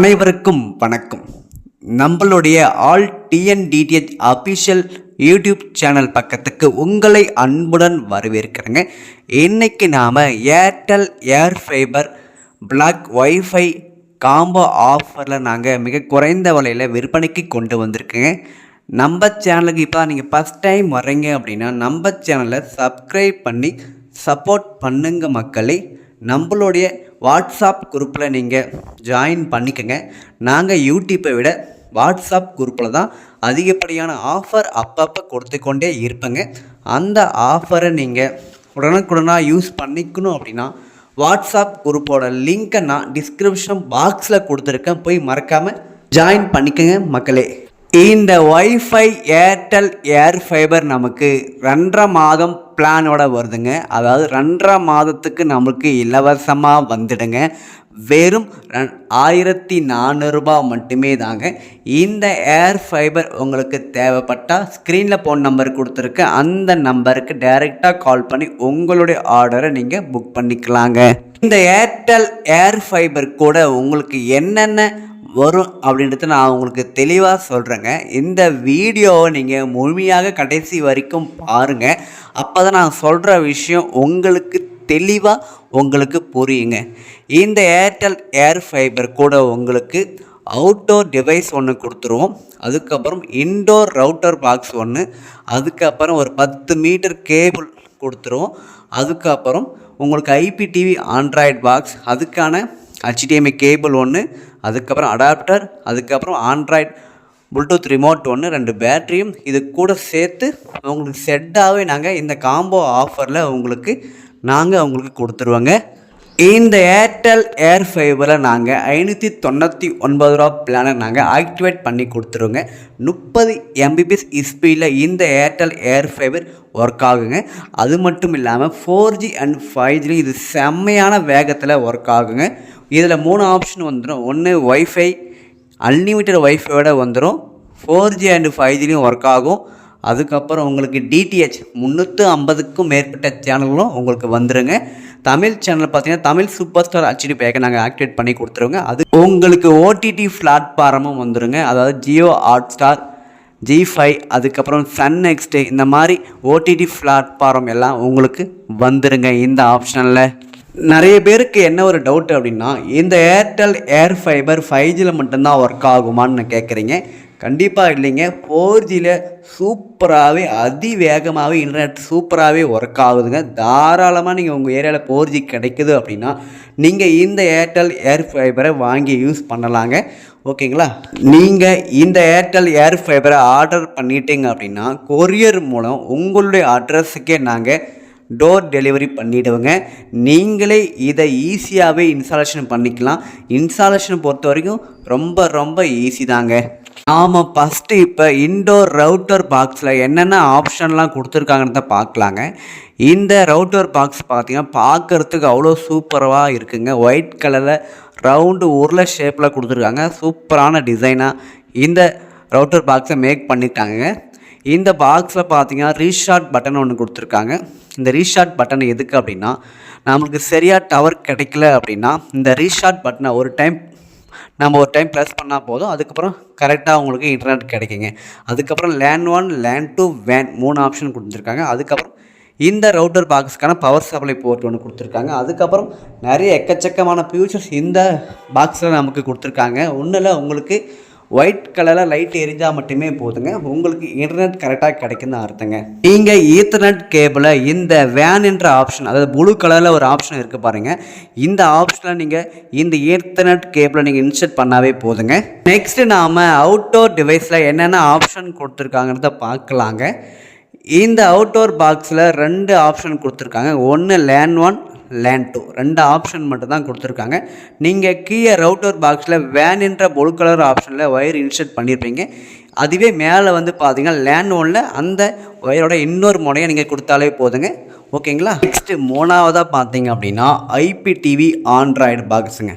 அனைவருக்கும் வணக்கம். நம்மளுடைய all TNDTH official YouTube channel பக்கத்துக்கு உங்களை அன்புடன் வரவேற்கிறேங்க. இன்னைக்கு நாம் Airtel air fibre black wifi combo ஆஃபரில் நாங்கள் மிக குறைந்த விலையில் விற்பனைக்கு கொண்டு வந்திருக்கேங்க. நம்ம சேனலுக்கு இப்போ நீங்கள் ஃபஸ்ட் டைம் வரீங்க அப்படின்னா நம்ம சேனலை சப்ஸ்கிரைப் பண்ணி சப்போர்ட் பண்ணுங்க மக்களை. நம்மளுடைய வாட்ஸ்அப் குரூப்பில் நீங்கள் ஜாயின் பண்ணிக்கோங்க. நாங்கள் யூடியூப்பை விட வாட்ஸ்அப் குரூப்பில் தான் அதிகப்படியான ஆஃபர் அப்பப்போ கொடுத்து கொண்டே இருப்பேங்க. அந்த ஆஃபரை நீங்கள் உடனுக்குடனாக யூஸ் பண்ணிக்கணும் அப்படின்னா வாட்ஸ்அப் குரூப்போட லிங்க்கை நான் டிஸ்கிரிப்ஷன் பாக்ஸில் கொடுத்துருக்கேன். போய் மறக்காமல் ஜாயின் பண்ணிக்கங்க மக்களே. இந்த ஒய்ஃபை ஏர்டெல் ஏர் ஃபைபர் நமக்கு ரெண்டரை மாதம் பிளானோட வருதுங்க. அதாவது ரெண்டரை மாதத்துக்கு நமக்கு இலவசமாக வந்துடுங்க. வெறும் ரெ- ஆயிரத்தி நானூறுரூபா மட்டுமே தாங்க. இந்த ஏர் ஃபைபர் உங்களுக்கு தேவைப்பட்டால் ஸ்க்ரீனில் ஃபோன் நம்பர் கொடுத்துருக்கு. அந்த நம்பருக்கு டைரெக்டாக கால் பண்ணி உங்களுடைய ஆர்டரை நீங்கள் புக் பண்ணிக்கலாங்க. இந்த ஏர்டெல் ஏர் ஃபைபர் கூட உங்களுக்கு என்னென்ன வரும் அப்படின்றத நான் உங்களுக்கு தெளிவாக சொல்கிறேங்க இந்த வீடியோவை நீங்கள் முழுமையாக கடைசி வரைக்கும் பாருங்கள் அப்போ தான் நான் சொல்கிற விஷயம் உங்களுக்கு தெளிவாக உங்களுக்கு புரியுங்க. இந்த ஏர்டெல் ஏர் ஃபைபர் கூட உங்களுக்கு அவுட்டோர் டிவைஸ் ஒன்று கொடுத்துருவோம். அதுக்கப்புறம் இன்டோர் ரவுட்டர் பாக்ஸ் ஒன்று அதுக்கப்புறம் ஒரு பத்து மீட்டர் கேபிள் கொடுத்துருவோம். அதுக்கப்புறம் உங்களுக்கு ஐபிடிவி ஆண்ட்ராய்டு பாக்ஸ் அதுக்கான ஹச்டிஎம்ஐ கேபிள் ஒன்று அதுக்கப்புறம் அடாப்டர் அதுக்கப்புறம் ஆண்ட்ராய்டு ப்ளூடூத் ரிமோட் ஒன்று ரெண்டு பேட்டரியும் இது கூட சேர்த்து உங்களுக்கு செட்டாகவே நாங்கள் இந்த காம்போ ஆஃபரில் உங்களுக்கு நாங்கள் உங்களுக்கு கொடுத்துருவோங்க. இந்த ஏர்டெல் ஏர் ஃபைபரில் நாங்கள் ஐநூற்றி தொண்ணூற்றி ஒன்பது ரூபா பிளானை நாங்கள் ஆக்டிவேட் பண்ணி கொடுத்துருவோங்க. முப்பது எம்பிபிஎஸ் ஸ்பீடில் இந்த ஏர்டெல் ஏர் ஃபைபர் ஒர்க் ஆகுங்க. அது மட்டும் இல்லாமல் ஃபோர் ஜி அண்ட் ஃபைவ் ஜிலையும் இது செம்மையான வேகத்தில் ஒர்க் ஆகுங்க. இதில் மூணு ஆப்ஷன் வந்துடும் ஒன்று ஒய்ஃபை அன்லிமிட்டட் ஒய்ஃபையோட வந்துடும் ஃபோர் ஜி அண்ட் ஃபைவ் ஜிலையும் ஒர்க் ஆகும். அதுக்கப்புறம் உங்களுக்கு டிடிஹெச் முந்நூற்று ஐம்பதுக்கும் மேற்பட்ட சேனல்களும் உங்களுக்கு வந்துருங்க. தமிழ் சேனல் பார்த்தீங்கன்னா தமிழ் சூப்பர் ஸ்டார் ஹெச்டி பேக்கை நாங்கள் ஆக்டிவேட் பண்ணி கொடுத்துருவோங்க. அது உங்களுக்கு ஓடிடி பிளாட்ஃபார்மும் வந்துடுங்க அதாவது Jio Hotstar G five அதுக்கப்புறம் சன் நெக்ஸ்ட்டு இந்த மாதிரி ஓடிடி பிளாட்ஃபார்ம் எல்லாம் உங்களுக்கு வந்துடுங்க இந்த ஆப்ஷனில் நிறைய பேருக்கு என்ன ஒரு டவுட் அப்படின்னா இந்த ஏர்டெல் ஏர் ஃபைபர் ஃபைவ் ஜியில் மட்டும்தான் ஒர்க் ஆகுமான்னு கேட்குறீங்க கண்டிப்பாக இல்லைங்க. ஃபோர் ஜியில் சூப்பராகவே அதிவேகமாகவே இன்டர்நெட் சூப்பராகவே ஒர்க் ஆகுதுங்க. தாராளமாக நீங்கள் உங்கள் ஏரியாவில் ஃபோர் ஜி கிடைக்குது அப்படின்னா நீங்கள் இந்த ஏர்டெல் ஏர் ஃபைபரை வாங்கி யூஸ் பண்ணலாங்க. ஓகேங்களா? நீங்கள் இந்த ஏர்டெல் ஏர் ஃபைபரை ஆர்டர் பண்ணிட்டீங்க அப்படின்னா கொரியர் மூலம் உங்களுடைய அட்ரஸுக்கே நாங்கள் டோர் டெலிவரி பண்ணிவிடுவோங்க நீங்களே இதை ஈஸியாகவே இன்ஸ்டாலேஷன் பண்ணிக்கலாம். இன்ஸ்டாலேஷன் பொறுத்த வரைக்கும் ரொம்ப ரொம்ப ஈஸி தாங்க. நாம் ஃபஸ்ட்டு இப்போ இன்டோர் ரவுட்டர் பாக்ஸில் என்னென்ன ஆப்ஷன்லாம் கொடுத்துருக்காங்கன்னு தான் பார்க்கலாங்க. இந்த ரவுட்டர் பாக்ஸ் பார்த்தீங்கன்னா பார்க்குறதுக்கு அவ்வளோ சூப்பராக இருக்குங்க. ஒயிட் கலரில் ரவுண்டு உருளை ஷேப்பில் கொடுத்துருக்காங்க. சூப்பரான டிசைனாக இந்த ரவுட்டர் பாக்ஸை மேக் பண்ணிட்டாங்க இந்த பாக்ஸில் பார்த்தீங்கன்னா ரீஷார்ட் பட்டன் ஒன்று கொடுத்துருக்காங்க. இந்த ரீஷார்ட் பட்டன் எதுக்கு அப்படின்னா நம்மளுக்கு சரியாக டவர் கிடைக்கல அப்படின்னா இந்த ரீஷார்ட் பட்டனை ஒரு டைம் நம்ம ஒரு டைம் ப்ரெஸ் பண்ணால் போதும். அதுக்கப்புறம் கரெக்டாக உங்களுக்கு இன்டர்நெட் கிடைக்குங்க. அதுக்கப்புறம் லேண்ட் ஒன் லேண்ட் டூ வேன் மூணு ஆப்ஷன் கொடுத்துருக்காங்க. அதுக்கப்புறம் இந்த ரவுட்டர் பாக்ஸுக்கான பவர் சப்ளை போர்ட் ஒன்று கொடுத்துருக்காங்க. அதுக்கப்புறம் நிறைய எக்கச்சக்கமான ஃபியூச்சர்ஸ் இந்த பாக்ஸில் நமக்கு கொடுத்துருக்காங்க. ஒன்றில் உங்களுக்கு ஒயிட் கலரில் லைட் எரிஞ்சால் மட்டுமே போதுங்க. உங்களுக்கு இன்டர்நெட் கரெக்டாக கிடைக்குன்னு அர்த்தங்க. நீங்கள் ஈத்தர்நெட் கேபிளை இந்த வேன் என்ற ஆப்ஷன் அதாவது ப்ளூ கலரில் ஒரு ஆப்ஷன் இருக்குது பாருங்கள் இந்த ஆப்ஷனில் நீங்கள் இந்த ஈத்தர்நெட் கேபிளை நீங்கள் இன்ஸ்டர்ட் பண்ணாவே போதுங்க. நெக்ஸ்ட்டு நாம் அவுட்டோர் டிவைஸில் என்னென்ன ஆப்ஷன் கொடுத்துருக்காங்கிறத பார்க்கலாங்க. இந்த அவுட்டோர் பாக்ஸில் ரெண்டு ஆப்ஷன் கொடுத்துருக்காங்க. ஒன்று லேன் ஒன் லேண்ட் டூ ரெண்டு ஆப்ஷன் மட்டும் தான் கொடுத்துருக்காங்க. நீங்கள் கீழே ரவுட்டர் பாக்ஸில் வேன் என்ற ப்ளூ கலர் ஆப்ஷனில் ஒயர் இன்சர்ட் பண்ணியிருப்பீங்க அதுவே மேலே வந்து பார்த்தீங்கன்னா லேண்ட் ஒனில் அந்த ஒயரோட இன்னொரு முனையை நீங்கள் கொடுத்தாலே போதுங்க. ஓகேங்களா நெக்ஸ்ட்டு மூணாவதாக பார்த்தீங்க அப்படின்னா ஐபிடிவி ஆண்ட்ராய்டு பாக்ஸுங்க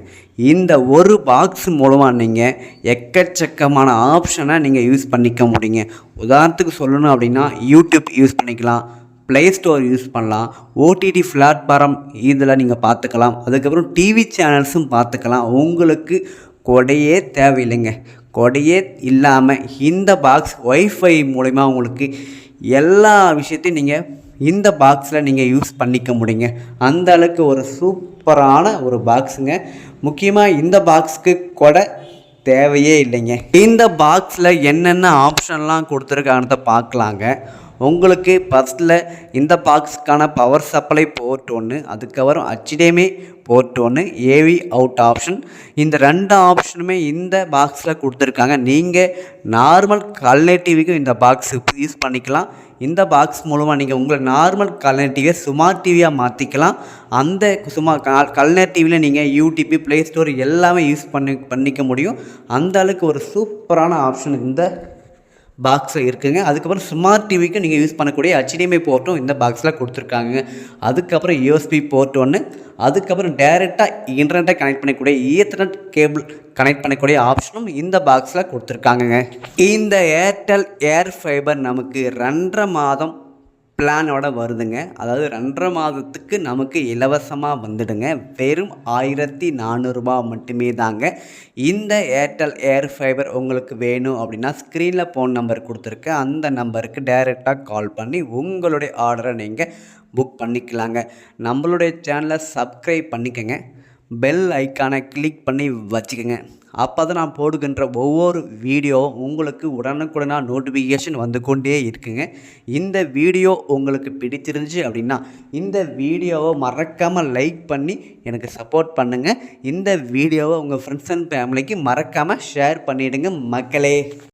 இந்த ஒரு பாக்ஸ் மூலமாக நீங்கள் எக்கச்சக்கமான ஆப்ஷனை நீங்கள் யூஸ் பண்ணிக்க முடியுங்க. உதாரணத்துக்கு சொல்லணும் அப்படின்னா யூடியூப் யூஸ் பண்ணிக்கலாம். ப்ளே ஸ்டோர் யூஸ் பண்ணலாம். ஓடிடி பிளாட்ஃபாரம் இதில் நீங்கள் பார்த்துக்கலாம் அதுக்கப்புறம் டிவி சேனல்ஸும் பார்த்துக்கலாம் உங்களுக்கு கொடையே தேவையில்லைங்க. கொடையே இல்லாமல் இந்த பாக்ஸ் ஒய்ஃபை மூலிமா உங்களுக்கு எல்லா விஷயத்தையும் நீங்கள் இந்த பாக்ஸில் நீங்கள் யூஸ் பண்ணிக்க முடியுங்க. அந்த அளவுக்கு ஒரு சூப்பரான ஒரு பாக்ஸுங்க முக்கியமாக இந்த பாக்ஸுக்கு கொடை தேவையே இல்லைங்க. இந்த பாக்ஸில் என்னென்ன ஆப்ஷன்லாம் கொடுத்துருக்காங்கன்றத பார்க்கலாங்க உங்களுக்கு ஃபஸ்ட்டில் இந்த பாக்ஸுக்கான பவர் சப்ளை போர்ட் ஒன்று அதுக்கப்புறம் HDMI போர்ட் ஒன்று ஏவி அவுட் ஆப்ஷன் இந்த ரெண்டு ஆப்ஷனுமே இந்த பாக்ஸில் கொடுத்துருக்காங்க. நீங்கள் நார்மல் கல்நெட் டிவிக்கும் இந்த பாக்ஸ் யூஸ் பண்ணிக்கலாம். இந்த பாக்ஸ் மூலமாக நீங்கள் உங்களை நார்மல் கல்நெட் டிவியை சுமார்ட் டிவியாக மாற்றிக்கலாம் அந்த சும்மா கல்நெட் டிவியில் நீங்கள் யூடிபி ப்ளே ஸ்டோர் எல்லாமே யூஸ் பண்ணி பண்ணிக்க முடியும். அந்த அளவுக்கு ஒரு சூப்பரான ஆப்ஷன் இந்த பாக்ஸில் இருக்குங்க. அதுக்கப்புறம் ஸ்மார்ட் டிவிக்கு நீங்கள் யூஸ் பண்ணக்கூடிய ஹெச்டிஎம்ஐ போர்ட்டும் இந்த பாக்ஸில் கொடுத்துருக்காங்க. அதுக்கப்புறம் யூஎஸ்பி போர்ட் ஒன்று அதுக்கப்புறம் டேரெக்டாக இன்டர்நெட்டை கனெக்ட் பண்ணக்கூடிய ஈத்தர்நெட் கேபிள் கனெக்ட் பண்ணக்கூடிய ஆப்ஷனும் இந்த பாக்ஸில் கொடுத்துருக்காங்கங்க. இந்த ஏர்டெல் ஏர் ஃபைபர் நமக்கு ரெண்டரை மாதம் பிளானோட வருதுங்க. அதாவது ரெண்டரை மாதத்துக்கு நமக்கு இலவசமாக வந்துடுங்க. வெறும் ஆயிரத்தி நானூறுரூபா மட்டுமே தாங்க. இந்த ஏர்டெல் ஏர் ஃபைபர் உங்களுக்கு வேணும் அப்படின்னா ஸ்க்ரீனில் ஃபோன் நம்பர் கொடுத்துருக்கேன் அந்த நம்பருக்கு டைரெக்டாக கால் பண்ணி உங்களுடைய ஆர்டரை நீங்கள் புக் பண்ணிக்கலாங்க. நம்மளுடைய சேனலை சப்ஸ்கிரைப் பண்ணிக்கங்க. பெல் ஐக்கானை கிளிக் பண்ணி வச்சுக்கோங்க. அப்போ தான் நான் போடுகின்ற ஒவ்வொரு வீடியோவும் உங்களுக்கு உடனுக்குடனாக நோட்டிஃபிகேஷன் வந்து கொண்டே இருக்குங்க. இந்த வீடியோ உங்களுக்கு பிடிச்சிருந்துச்சு அப்படின்னா இந்த வீடியோவை மறக்காமல் லைக் பண்ணி எனக்கு சப்போர்ட் பண்ணுங்கள் இந்த வீடியோவை உங்கள் ஃப்ரெண்ட்ஸ் அண்ட் ஃபேமிலிக்கு மறக்காமல் ஷேர் பண்ணிவிடுங்க மக்களே.